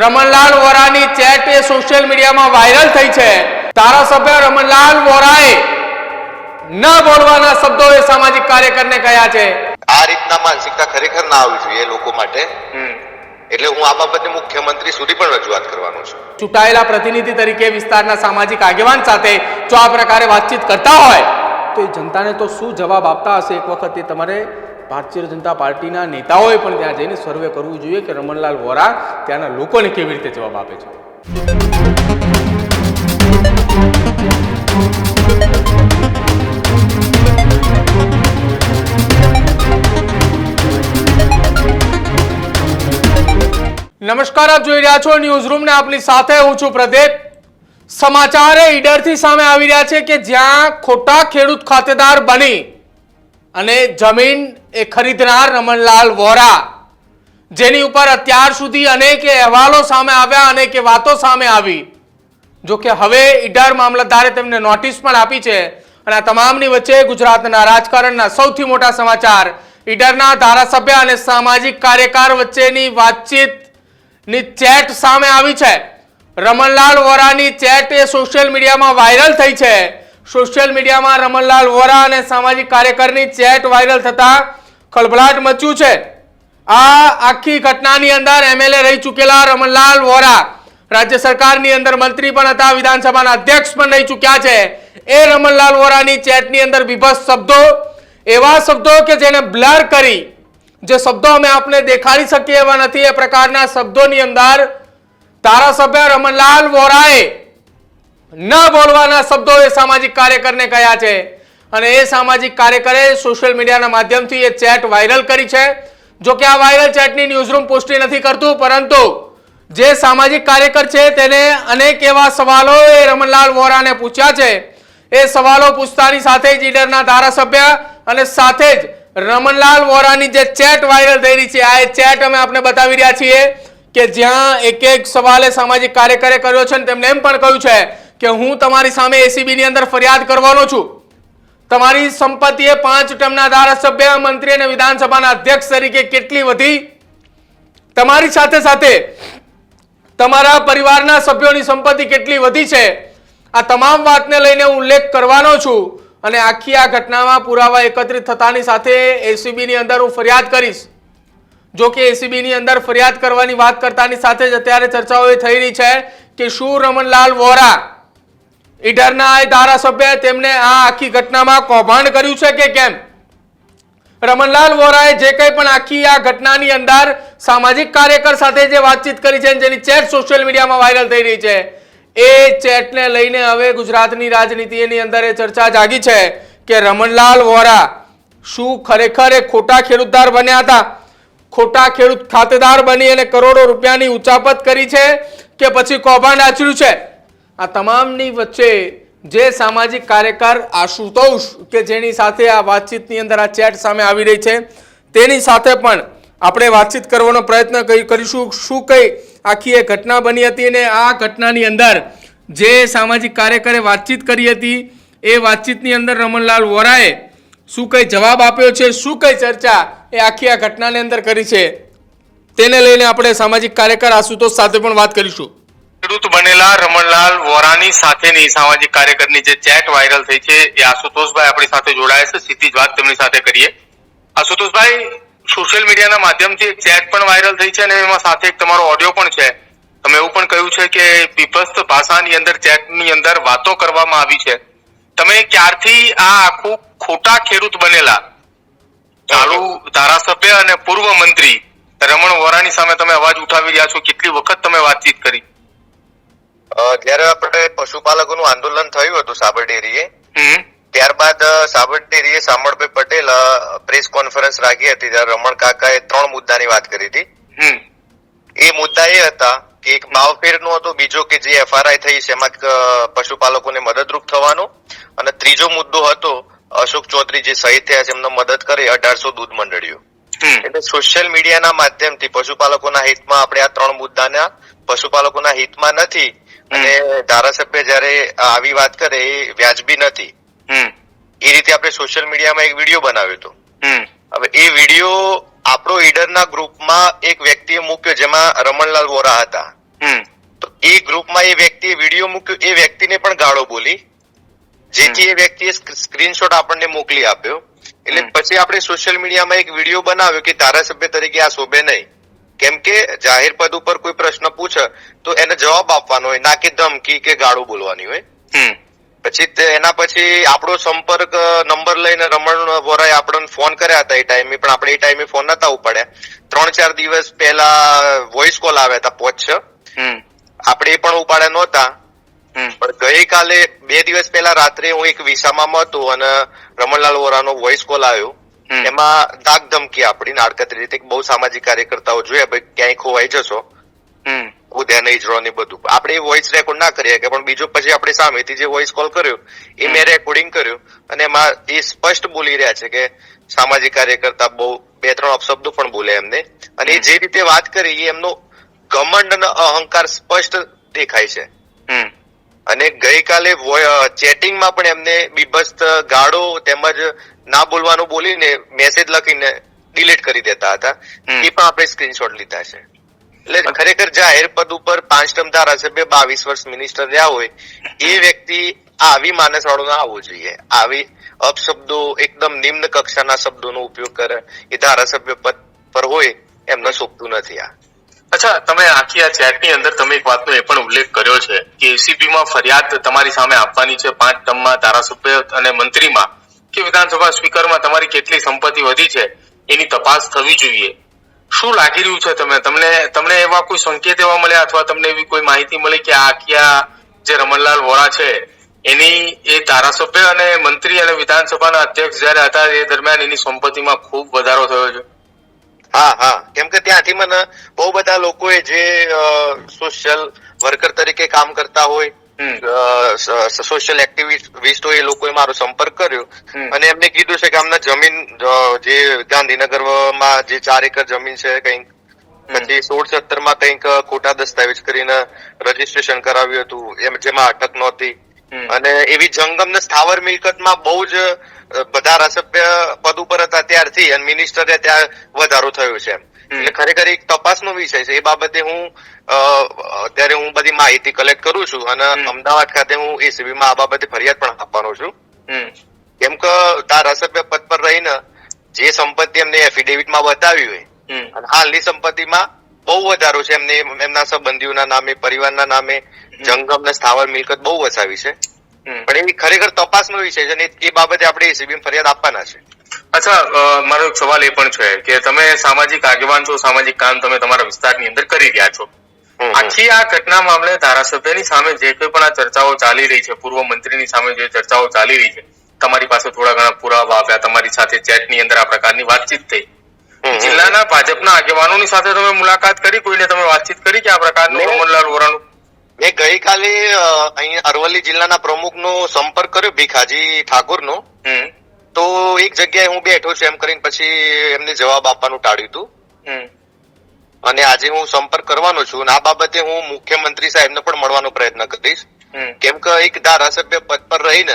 રમણલાલ વોરાની ચેટ એ સોશિયલ મીડિયામાં વાયરલ થઈ છે. ધારાસભ્ય રમણલાલ વોરાએ ન બોલવાના શબ્દો એ સામાજિક કાર્યકરને કહ્યા છે. આ રીતના માનસિકતા ખરેખર ના આવવી જોઈએ લોકો માટે. એટલે હું આ બાબતે મુખ્યમંત્રી સુધી પણ રજૂઆત કરવાનો છું. ચૂંટાયેલા પ્રતિનિધિ તરીકે વિસ્તારના સામાજિક આગેવાન સાથે જો આ પ્રકારે વાતચીત કરતા હોય તો એ જનતાને તો શું જવાબ આપતા હશે? એક વખત એ તમારે ભારતીય જનતા પાર્ટીના નેતાઓએ પણ ત્યાં જઈને સર્વે કરવું જોઈએ કે રમણલાલ વોરા ત્યાંના લોકોને કેવી રીતે જવાબ આપે છે. નમસ્કાર, આપ જોઈ રહ્યા છો ન્યૂઝ રૂમ ને આપની સાથે હું છું પ્રદીપ. સમાચાર ઈડરથી સામે આવી રહ્યા છે કે જ્યાં ખોટા ખેડૂત ખાતેદાર બની અને જમીન એ ખરીદનાર રમણલાલ વોરા, જેની ઉપર અત્યાર સુધી અનેક અહેવાલો સામે આવ્યા, અનેક વાતો સામે આવી. જો કે હવે ઈડર મામલતદારે તેમને નોટિસ પણ આપી છે અને આ તમામની વચ્ચે ગુજરાતના રાજકારણના સૌથી મોટા સમાચાર, ઈડરના ધારાસભ્ય અને સામાજિક કાર્યકર વચ્ચેની વાતચીતની ચેટ સામે આવી છે. રમણલાલ વોરાની ચેટ એ સોશિયલ મીડિયામાં વાયરલ થઈ છે. સોશિયલ મીડિયામાં રમણલાલ વોરા અને સામાજિક કાર્યકરની ચેટ વાયરલ થતા ખળભળાટ મચ્યું છે. આ આખી ઘટનાની અંદર એમએલએ રહી ચૂકેલા રમણલાલ વોરા. રાજ્ય સરકારની અંદર મંત્રી પણ હતા, વિધાનસભાના અધ્યક્ષ પણ રહી ચૂક્યા છે. એ રમણલાલ વોરાની ચેટની અંદર વિભસ શબ્દો, એવા શબ્દો કે જેને બ્લર કરી, જે શબ્દો અમે આપને દેખાડી શકીએ એવા નથી. એ પ્રકારના શબ્દોની અંદર ધારાસભ્ય રમણલાલ વોરાએ ન બોલવાના શબ્દો એ સામાજિક કાર્યકરને કહ્યા છે. અને એ સામાજિક કાર્યકરે સોશિયલ મીડિયાના માધ્યમથી એ ચેટ વાયરલ કરી છે. જો કે આ વાયરલ ચેટની ન્યૂઝરૂમ પુષ્ટિ નથી કરતું, પરંતુ જે સામાજિક કાર્યકર છે તેને અનેક એવા સવાલો એ રમણલાલ વોરાને પૂછ્યા છે. એ સવાલો પૂછતાની સાથે જ ઈડરના ધારાસભ્ય અને સાથે જ રમણલાલ વોરાની જે ચેટ વાયરલ થઈ રહી છે, આ ચેટ અમે આપને બતાવી રહ્યા છીએ કે જ્યાં એક એક સવાલે સામાજિક કાર્યકરે કર્યો છે અને તેમણે એમ પણ કહ્યું છે કે હું તમારી સામે એસીબી ની અંદર ફરિયાદ કરવાનો છું. તમારી સંપત્તિએ પાંચ ટર્મના ધારાસભ્ય, મંત્રી અને વિધાનસભાના અધ્યક્ષ તરીકે કેટલી વધી? તમારી સાથે સાથે તમારા પરિવારના સભ્યોની સંપત્તિ કેટલી વધી છે? આ તમામ વાતને લઈને હું ઉલ્લેખ કરવાનો છું અને આખી આ ઘટનામાં પુરાવા એકત્રિત થતાની સાથે એસીબી ની અંદર હું ફરિયાદ કરીશ. જો કે એસીબી ની અંદર ફરિયાદ કરવાની વાત કરતાની સાથે જ અત્યારે ચર્ચાઓ એ થઈ રહી છે કે શું રમણલાલ વોરા ઈડરના એ ધારાસભ્ય તેમને આ આખી ઘટનામાં કૌભાંડ કર્યું છે કે કેમ? રમણલાલ વોરાએ જે કંઈ પણ આખી આ ઘટનાની અંદર સામાજિક કાર્યકર સાથે જે વાતચીત કરી છે જેની ચેટ સોશિયલ મીડિયામાં વાયરલ થઈ રહી છે, એ ચેટને લઈને હવે ગુજરાતની રાજનીતિની અંદર એ ચર્ચા જાગી છે કે રમણલાલ વોરા શું ખરેખર એ ખોટા ખેડૂતદાર બન્યા હતા? ખોટા ખેડૂત ખાતેદાર બની અને કરોડો રૂપિયાની ઉચાપત કરી છે કે પછી કૌભાંડ આચર્યું છે? આ તમામની વચ્ચે જે સામાજિક કાર્યકર આશુતોષ કે જેની સાથે આ વાતચીતની અંદર આ ચેટ સામે આવી રહી છે, તેની સાથે પણ આપણે વાતચીત કરવાનો પ્રયત્ન કરી- કરીશું. શું કઈ આખી એ ઘટના બની હતી અને આ ઘટનાની અંદર જે સામાજિક કાર્યકરે વાતચીત કરી હતી, એ વાતચીતની અંદર રમણલાલ વોરાએ શું કઈ જવાબ આપ્યો છે, શું કઈ ચર્ચા એ આખી આ ઘટનાની અંદર કરી છે, તેને લઈને આપણે સામાજિક કાર્યકર આશુતોષ સાથે પણ વાત કરીશું. ખેડૂત બનેલા રમણલાલ વોરાની સાથેની સામાજિક કાર્યકરની જે ચેટ વાયરલ થઈ છે, એ આશુતોષભાઈ આપણી સાથે જોડાયા છે. સીધી જ વાત તેમની સાથે કરીએ. આશુતોષભાઈ, સોશિયલ મીડિયાના માધ્યમથી એક ચેટ પણ વાયરલ થઈ છે અને એમાં સાથે એક તમારો ઓડિયો પણ છે. તમે એવું પણ કહ્યું છે કે પીપસ્ત ભાષાની અંદર, ચેટની અંદર વાતો કરવામાં આવી છે. તમે ક્યારથી આ આખું ખોટા ખેડૂત બનેલા? ચાલુ ધારાસભ્ય અને પૂર્વ મંત્રી રમણ વોરાની સામે તમે અવાજ ઉઠાવી રહ્યા છો. કેટલી વખત તમે વાતચીત કરી? જ્યારે આપણે પશુપાલકોનું આંદોલન થયું હતું સાબર ડેરીએ ત્યારબાદ સાબર ડેરીએ સામળભાઈ પટેલ પ્રેસ કોન્ફરન્સ રાખી હતી ત્યારે રમણ કાકાએ ત્રણ મુદ્દાની વાત કરી હતી. એ મુદ્દા એ હતા કે એક ભાવફેરનો હતો બીજો કે જે એફઆરઆઈ થઈ છે એમાં પશુપાલકોને મદદરૂપ થવાનો. અને ત્રીજો મુદ્દો હતો અશોક ચૌધરી જે શહીદ થયા છે એમને મદદ કરે અઢારસો દૂધ મંડળીઓ. એટલે સોશિયલ મીડિયાના માધ્યમથી પશુપાલકોના હિતમાં આપણે આ ત્રણ મુદ્દાના પશુપાલકોના હિતમાં નથી અને ધારાસભ્ય જયારે આવી વાત કરે એ વ્યાજબી નથી. એ રીતે આપણે સોશિયલ મીડિયામાં એક વીડિયો બનાવ્યો હતો. હવે એ વીડિયો આપણો ઈડરના ગ્રુપમાં એક વ્યક્તિએ મૂક્યો જેમાં રમણલાલ વોરા હતા. તો એ ગ્રુપમાં એ વ્યક્તિએ વીડિયો મૂક્યો. એ વ્યક્તિને પણ ગાળો બોલી. જેથી એ વ્યક્તિએ સ્ક્રીનશોટ આપણને મોકલી આપ્યો. એટલે પછી આપણે સોશિયલ મીડિયામાં એક વીડિયો બનાવ્યો કે ધારાસભ્ય તરીકે આ શોભે નહીં. કેમ કે જાહેર પદ ઉપર કોઈ પ્રશ્ન પૂછે તો એને જવાબ આપવાનો હોય ના કે ધમકી કે ગાળું બોલવાની હોય. પછી એના પછી આપણો સંપર્ક નંબર લઈને રમણ વોરાએ આપણને ફોન કર્યા હતા એ ટાઈમે પણ આપણે એ ટાઈમે ફોન નતા ઉપાડ્યા. ત્રણ ચાર દિવસ પહેલા વોઇસ કોલ આવ્યા હતા પોચ આપણે એ પણ ઉપાડ્યા નહોતા. પણ ગઈકાલે બે દિવસ પહેલા રાત્રે હું એક વિસામાં હતો અને રમણલાલ વોરાનો વોઇસ કોલ આવ્યો. એમાં દાગ ધમકી આપણી નાડકત રીતે બહુ સામાજિક કાર્યકર્તાઓ જોયા ભાઈ ક્યાંય ખોવાઈ જશો. હમ. ઉદ્યા નહીં જરો ને બધું. આપણે એ વોઇસ રેકોર્ડ ના કરી કે પણ બીજો પછી આપણે સામેથી જે વોઇસ કોલ કર્યો એ મેં રેકોર્ડિંગ કર્યું અને એમાં એ સ્પષ્ટ બોલી રહ્યા છે કે સામાજિક કાર્યકર્તા બહુ બે ત્રણ અપશબ્દો પણ બોલે એમને. અને એ જે રીતે વાત કરી એ એમનો ઘમંડ અને અહંકાર સ્પષ્ટ દેખાય છે. હમ. અને ગઈકાલે ચેટિંગમાં પણ એમને બીભસ્ત ગાળો તેમજ ના બોલવાનું બોલીને મેસેજ લખીને ડિલીટ કરી દેતા હતા. એ પણ આપણે સ્ક્રીનશોટ લીધા છે. એટલે ખરેખર જાહેર પદ ઉપર પાંચ ટર્મ ધારાસભ્ય બાવીસ વર્ષ મિનિસ્ટર રહ્યા હોય એ વ્યક્તિ આવી માનસ વાળો ના આવવો જોઈએ. આવી અપશબ્દો એકદમ નિમ્ન કક્ષાના શબ્દોનો ઉપયોગ કરે એ ધારાસભ્ય પદ પર હોય એમને શોભતું નથી આ. અચ્છા, તમે આખી આ ચેટની અંદર તમે એક વાતનો એ પણ ઉલ્લેખ કર્યો છે કે એસીબીમાં ફરિયાદ તમારી સામે આપવાની છે પાંચ ટર્મમાં ધારાસભ્ય અને મંત્રીમાં કે વિધાનસભા સ્પીકરમાં તમારી કેટલી સંપત્તિ વધી છે એની તપાસ થવી જોઈએ. શું લાગી રહ્યું છે તમે? તમને તમને એવા કોઈ સંકેત એવા મળ્યા અથવા તમને એવી કોઈ માહિતી મળી કે આ આખી આ જે રમણલાલ વોરા છે, એની એ ધારાસભ્ય અને મંત્રી અને વિધાનસભાના અધ્યક્ષ જયારે હતા એ દરમિયાન એની સંપત્તિમાં ખૂબ વધારો થયો છે? હા હા કેમ કે ત્યાંથી મને બહુ બધા લોકોએ જે સોશિયલ વર્કર તરીકે કામ કરતા હોય. સોશિયલ એક્ટિવિસ્ટો એ લોકોએ મારો સંપર્ક કર્યો અને એમને કીધું છે કે અમને જમીન જે ગાંધીનગરમાં જે ચાર એકર જમીન છે કંઈક પછી સોળ સત્તરમાં કંઈક ખોટા દસ્તાવેજ કરીને રજીસ્ટ્રેશન કરાવ્યું હતું એમ જેમાં અટક નહોતી. અને એવી જંગમ ને સ્થાવર મિલકતમાં બહુ જ બધા ધારાસભ્ય પદ ઉપર હતા ત્યારથી અને મિનિસ્ટરે ત્યાં વધારો થયો છે એટલે ખરેખર એક તપાસનો વિષય છે. એ બાબતે હું અત્યારે હું બધી માહિતી કલેક્ટ કરું છું અને અમદાવાદ ખાતે હું એ માં આ બાબતે ફરિયાદ પણ આપવાનો છું. કેમ કે ધારાસભ્ય પદ પર રહીને જે સંપત્તિ એમને એફિડેવિટમાં બતાવી હોય અને હાલની સંપત્તિમાં બહુ વધારો છે. એમને એમના સંબંધીઓના નામે પરિવારના નામે જંગમ ને સ્થાવર મિલકત બહુ વસાવી છે. પણ એ ખરેખર તપાસનો વિષય છે અને એ બાબતે આપણે એસીબી ફરિયાદ આપવાના છે. અચ્છા મારો એક સવાલ એ પણ છે કે તમે સામાજિક આગેવાન છો સામાજિક કામ તમે તમારા વિસ્તારની અંદર કરી રહ્યા છો. આખી આ ઘટના મામલે ધારાસભ્યની સામે જે કોઈ પણ આ ચર્ચાઓ ચાલી રહી છે પૂર્વ મંત્રીની સામે જે ચર્ચાઓ ચાલી રહી છે તમારી પાસે થોડા ઘણા પુરાવા આપ્યા તમારી સાથે ચેટની અંદર આ પ્રકારની વાતચીત થઈ. જિલ્લાના ભાજપના આગેવાનોની સાથે તમે મુલાકાત કરી કોઈને તમે વાતચીત કરી કે આ પ્રકારનું રમણલાલ વોરાનું? મેં ગઈકાલે અહીં અરવલ્લી જિલ્લાના પ્રમુખનો સંપર્ક કર્યો ભીખાજી ઠાકોરનો. તો એક જગ્યાએ હું બેઠો છું એમ કરીને પછી એમને જવાબ આપવાનું ટાળ્યું હતું. અને આજે હું સંપર્ક કરવાનો છું અને આ બાબતે હું મુખ્યમંત્રી સાહેબને પણ મળવાનો પ્રયત્ન કરીશ. કેમ કે એક ધારાસભ્ય પદ પર રહીને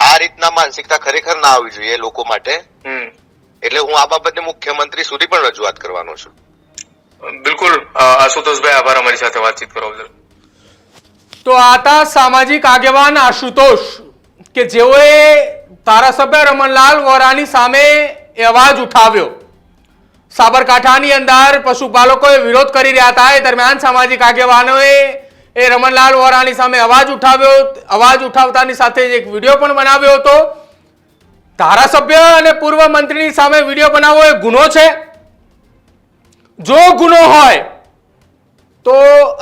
આ રીતના માનસિકતા ખરેખર ના આવવી જોઈએ લોકો માટે. હમ. એટલે હું આ બાબતે મુખ્યમંત્રી સુધી પણ રજૂઆત કરવાનો છું. બિલકુલ. આશુતોષભાઈ આભાર અમારી સાથે વાતચીત કરો તો આ હતા સામાજિક આગેવાન આશુતોષ કે જેઓએ ધારાસભ્ય રમણલાલ વોરાની સામે એ અવાજ ઉઠાવ્યો. સાબરકાંઠાની અંદર પશુપાલકોએ વિરોધ કરી રહ્યા હતા. એ દરમિયાન સામાજિક આગેવાનોએ એ રમણલાલ વોરાની સામે અવાજ ઉઠાવ્યો. અવાજ ઉઠાવતાની સાથે જ એક વીડિયો પણ બનાવ્યો હતો. ધારાસભ્ય અને પૂર્વ મંત્રીની સામે વીડિયો બનાવવો એ ગુનો છે? જો ગુનો હોય, તો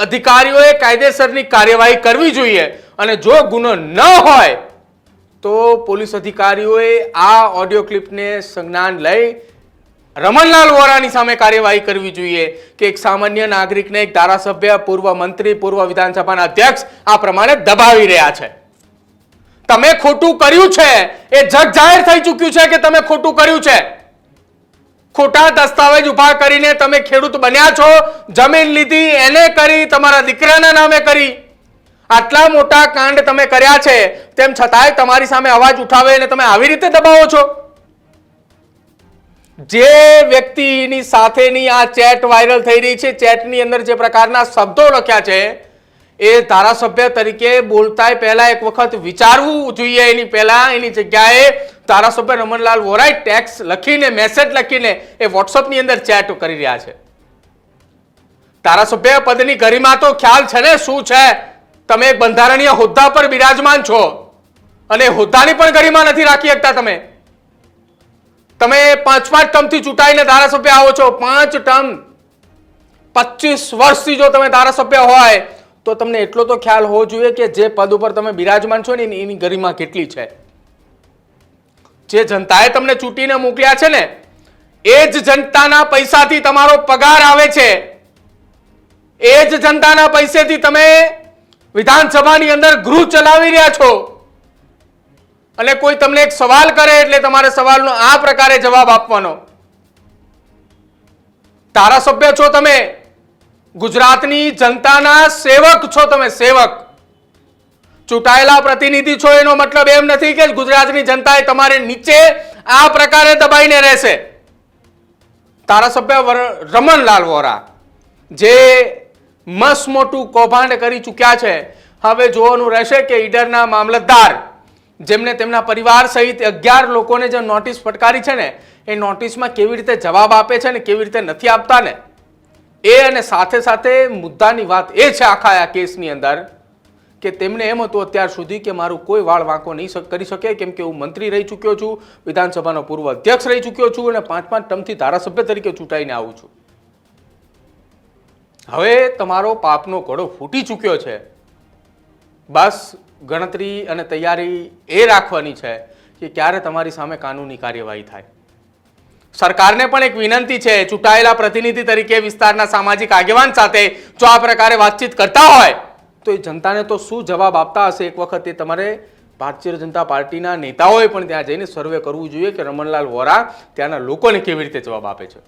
અધિકારીઓએ કાયદેસરની કાર્યવાહી કરવી જોઈએ. અને જો ગુનો ન હોય, તો પોલીસ અધિકારીઓએ આ ઓડિયો ક્લિપને સંજ્ઞાન લઈ રમણલાલ વોરાની સામે કાર્યવાહી કરવી જોઈએ કે એક સામાન્ય નાગરિકને એક ધારાસભ્ય, પૂર્વ મંત્રી, પૂર્વ વિધાનસભાના અધ્યક્ષ આ પ્રમાણે દબાવી રહ્યા છે. તમે ખોટું કર્યું છે. એ જગ જાહેર થઈ ચૂક્યું છે કે તમે ખોટું કર્યું છે. ખોટા દસ્તાવેજ ઊભા કરીને તમે ખેડૂત બન્યા છો. જમીન લીધી, એને કરી, તમારા દીકરાના નામે કરી. આટલા મોટા કાંડ તમે કર્યા છે. તેમ છતાંય તમારી સામે અવાજ ઉઠાવે અને તમે આવી રીતે દબાવો છો. જે વ્યક્તિની સાથેની આ ચેટ વાયરલ થઈ રહી છે, ચેટની અંદર જે પ્રકારના શબ્દો લખ્યા છે એ ધારાસભ્ય તરીકે બોલતાય પહેલા એક વખત વિચારવું જોઈએ એની પહેલા. એની જગ્યાએ ધારાસભ્ય રમણલાલ વોરાય ટેક્સ લખીને મેસેજ લખીને એ વોટ્સઅપની અંદર ચેટ કરી રહ્યા છે. ધારાસભ્ય પદની ગરિમા તો ખ્યાલ છે ને? શું છે? તમે બંધારણીય હોદ્દા પર બિરાજમાન છો. અને હોદ્દાની પણ ગરિમા નથી રાખી શકતા તમે. તમે પાંચ પાંચ ટર્મથી ચૂંટાઈને ધારાસભ્ય આવો છો. પાંચ ટર્મ. પચીસ વર્ષથી જો તમે ધારાસભ્ય હોય તો તમને એટલો તો ખ્યાલ હોવો જોઈએ કે જે પદ ઉપર તમે બિરાજમાન છો ને એની ગરિમા કેટલી છે? જે જનતાએ તમને ચૂંટીને મોકલ્યા છે ને, એ જ જનતાના પૈસાથી તમારો પગાર આવે છે. એ જ જનતાના પૈસેથી તમે વિધાનસભાની અંદર ગૃહ ચલાવી રહ્યા છો. અને કોઈ તમને એક સવાલ કરે એટલે તમારે સવાલનો આ પ્રકારે જવાબ આપવાનો. ધારાસભ્ય છો તમે ગુજરાતની જનતાના સેવક છો તમે, સેવક. ચૂંટાયેલા પ્રતિનિધિ છો એનો મતલબ એમ નથી કે ગુજરાતની જનતાએ તમારે નીચે આ પ્રકારે દબાઈને રહેશે. ધારાસભ્ય રમણલાલ વોરા, જે મસ મોટું કૌભાંડ કરી ચૂક્યા છે, હવે જોવાનું રહેશે કે ઈડરના મામલતદાર, જેમને તેમના પરિવાર સહિત અગિયાર લોકોને જે નોટિસ ફટકારી છે ને, એ નોટિસમાં કેવી રીતે જવાબ આપે છે ને, કેવી રીતે નથી આપતા ને એ અને સાથે સાથે મુદ્દાની વાત એ છે આખા આ કેસની અંદર કે તેમને એમ હતું અત્યાર સુધી કે મારું કોઈ વાળ વાંકો નહીં કરી શકે, કેમ કે હું મંત્રી રહી ચૂક્યો છું, વિધાનસભાનો પૂર્વ અધ્યક્ષ રહી ચૂક્યો છું અને પાંચ પાંચ ટર્મથી ધારાસભ્ય તરીકે ચૂંટાઈને આવું છું. હવે તમારો પાપનો ઘોડો ફૂટી ચૂક્યો છે. બસ ગણતરી અને તૈયારી એ રાખવાની છે કે ક્યારે તમારી સામે કાનૂની કાર્યવાહી થાય. સરકારને પણ એક વિનંતી છે, ચૂંટાયેલા પ્રતિનિધિ તરીકે વિસ્તારના સામાજિક આગેવાન સાથે જો આ પ્રકારે વાતચીત કરતા હોય. તો એ જનતાને તો શું જવાબ આપતા હશે? એક વખત એ તમારે ભારતીય જનતા પાર્ટીના નેતાઓએ પણ ત્યાં જઈને સર્વે કરવું જોઈએ કે રમણલાલ વોરા ત્યાંના લોકોને કેવી રીતે જવાબ આપે છે.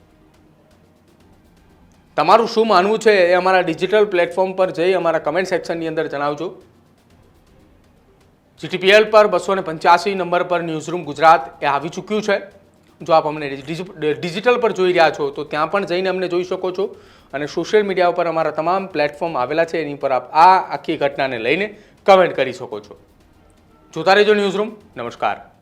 તમારું શું માનવું છે? એ અમારા ડિજિટલ પ્લેટફોર્મ પર જઈ અમારા કમેન્ટ સેક્શનની અંદર જણાવજો. જીટીપીએલ પર બસો પંચ્યાસી નંબર પર ન્યૂઝરૂમ ગુજરાત એ આવી ચૂક્યું છે. જો આપ અમને ડિજિટલ પર જોઈ રહ્યા છો, તો ત્યાં પણ જઈને અમને જોઈ શકો છો. અને સોશિયલ મીડિયા ઉપર અમારા તમામ પ્લેટફોર્મ આવેલા છે, એની પર આપ આ આખી ઘટનાને લઈને કમેન્ટ કરી શકો છો. જોતા રહેજો ન્યૂઝરૂમ નમસ્કાર.